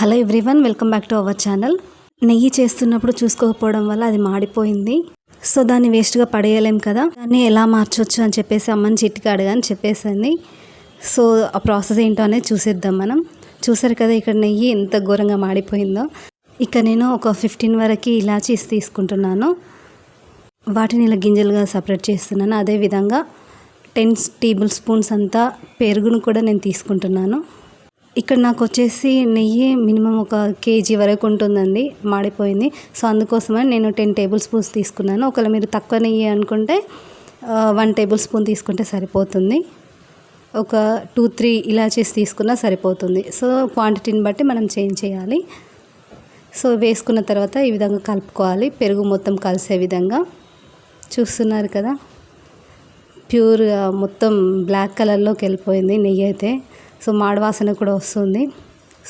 Hello everyone welcome back to our channel. నెయ్యి చేస్తున్నప్పుడు చూసుకోకపోవడం వల్ల అది మాడిపోయింది. సో దాన్ని వేస్ట్గా పడేయలేం కదా. దాన్ని ఎలా మార్చొచ్చు అని చెప్పేసి అమ్మని చిట్టికి అడగని చెప్పేసింది. సో ఆ ప్రాసెస్ ఏంటో అనేది చూసేద్దాం మనం. చూసారు కదా ఇక్కడ నెయ్యి ఎంత ఘోరంగా మాడిపోయిందో. ఇక నేను ఒక ఫిఫ్టీన్ వరకు ఇలాచీస్ తీసుకుంటున్నాను. వాటిని ఇలా గింజలుగా సపరేట్ చేస్తున్నాను. అదేవిధంగా టెన్ టేబుల్ స్పూన్స్ అంతా పెరుగును కూడా నేను తీసుకుంటున్నాను. ఇక్కడ నాకు వచ్చేసి నెయ్యి మినిమం ఒక కేజీ వరకు ఉంటుందండి మాడిపోయింది. సో అందుకోసమని నేను టెన్ టేబుల్ స్పూన్స్ తీసుకున్నాను. ఒకవేళ మీరు తక్కువ నెయ్యి అనుకుంటే వన్ టేబుల్ స్పూన్ తీసుకుంటే సరిపోతుంది. ఒక టూ త్రీ ఇలాచీస్ తీసుకున్నా సరిపోతుంది. సో క్వాంటిటీని బట్టి మనం చేంజ్ చేయాలి. సో వేసుకున్న తర్వాత ఈ విధంగా కలుపుకోవాలి. పెరుగు మొత్తం కలిసే విధంగా. చూస్తున్నారు కదా? ప్యూర్గా మొత్తం బ్లాక్ కలర్లోకి వెళ్ళిపోయింది నెయ్యి అయితే. సో మాడవాసన కూడా వస్తుంది.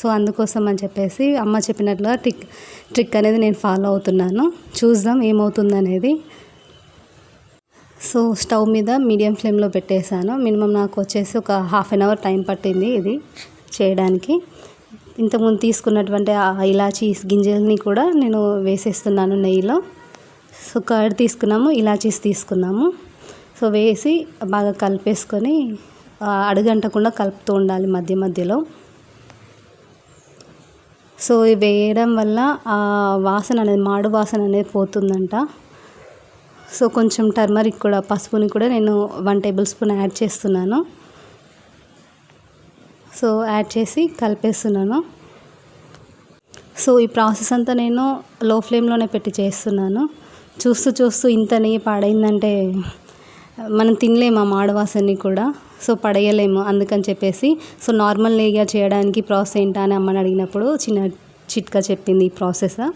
సో అందుకోసం అని చెప్పేసి అమ్మ చెప్పినట్లుగా ట్రిక్ ట్రిక్ అనేది నేను ఫాలో అవుతున్నాను. చూద్దాం ఏమవుతుంది అనేది సో స్టవ్ మీద మీడియం ఫ్లేమ్లో పెట్టేశాను. మినిమం నాకు వచ్చేసి ఒక హాఫ్ అన్ అవర్ టైం పట్టింది ఇది చేయడానికి. ఇంతకుముందు తీసుకున్నటువంటి ఆ ఇలాచీస్ గింజల్ని కూడా నేను వేసేస్తున్నాను నెయ్యిలో. సో కర్డ్ తీసుకున్నాము ఇలాచీస్ తీసుకున్నాము. సో వేసి బాగా కలిపేసుకొని అడుగంటకుండా కలుపుతూ ఉండాలి మధ్య మధ్యలో. సో ఇవి వేయడం వల్ల ఆ వాసన అనేది మాడు వాసన అనేది పోతుందంట. సో కొంచెం టర్మరిక్ కూడా పసుపుని కూడా నేను వన్ టేబుల్ స్పూన్ యాడ్ చేస్తున్నాను. సో యాడ్ చేసి కలిపేస్తున్నాను. సో ఈ ప్రాసెస్ అంతా నేను లో ఫ్లేమ్లోనే పెట్టి చేస్తున్నాను. చూస్తూ చూస్తూ ఇంత నెయ్యి పాడైందంటే మనం తినలేము ఆ మాడవాసన్ని కూడా. సో పడేయలేము అందుకని చెప్పేసి. సో నార్మల్ నెయ్యిగా చేయడానికి ప్రాసెస్ ఏంటా అని అమ్మని అడిగినప్పుడు చిన్న చిట్కా చెప్పింది ఈ ప్రాసెస్.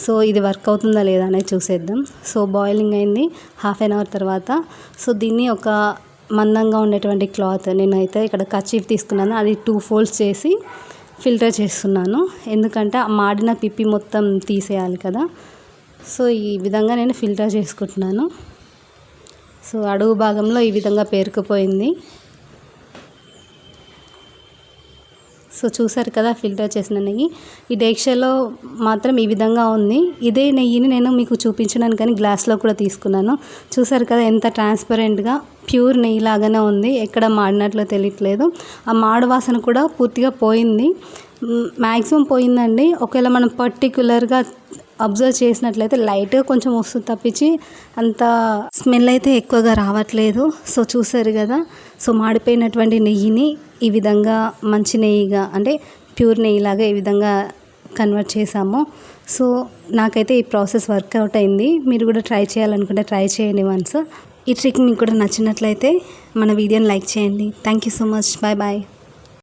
సో ఇది వర్క్ అవుతుందా లేదా అనేది చూసేద్దాం. సో బాయిలింగ్ అయింది హాఫ్ అన్ అవర్ తర్వాత. సో దీన్ని ఒక మందంగా ఉండేటువంటి క్లాత్ నేనైతే ఇక్కడ కచీఫ్ తీసుకున్నాను. అది టూ ఫోల్డ్స్ చేసి ఫిల్టర్ చేస్తున్నాను. ఎందుకంటే ఆ మాడిన పిప్పి మొత్తం తీసేయాలి కదా. సో ఈ విధంగా నేను ఫిల్టర్ చేసుకుంటున్నాను. సో అడుగు భాగంలో ఈ విధంగా పేరుకుపోయింది. సో చూసారు కదా ఫిల్టర్ చేసిన నెయ్యి. ఈ డేక్షలో మాత్రం ఈ విధంగా ఉంది. ఇదే నెయ్యిని నేను మీకు చూపించడానికి కానీ గ్లాస్లో కూడా తీసుకున్నాను. చూసారు కదా ఎంత ట్రాన్స్పరెంట్గా ప్యూర్ నెయ్యి లాగానే ఉంది. ఎక్కడ మాడినట్లు తెలియట్లేదు. ఆ మాడు వాసన కూడా పూర్తిగా పోయింది. మ్యాక్సిమం పోయిందండి. ఒకవేళ మనం పర్టికులర్గా అబ్జర్వ్ చేసినట్లయితే లైట్గా కొంచెం వస్తుంది తప్పించి అంత స్మెల్ అయితే ఎక్కువగా రావట్లేదు. సో చూసారు కదా? సో మాడిపోయినటువంటి నెయ్యిని ఈ విధంగా మంచి నెయ్యిగా అంటే ప్యూర్ నెయ్యిలాగా ఈ విధంగా కన్వర్ట్ చేసాము సో నాకైతే ఈ ప్రాసెస్ వర్కౌట్ అయింది. మీరు కూడా ట్రై చేయాలనుకుంటే ట్రై చేయండి వన్స్. ఈ ట్రిక్ మీకు కూడా నచ్చినట్లయితే మన వీడియోని లైక్ చేయండి. Thank you so much. Bye bye.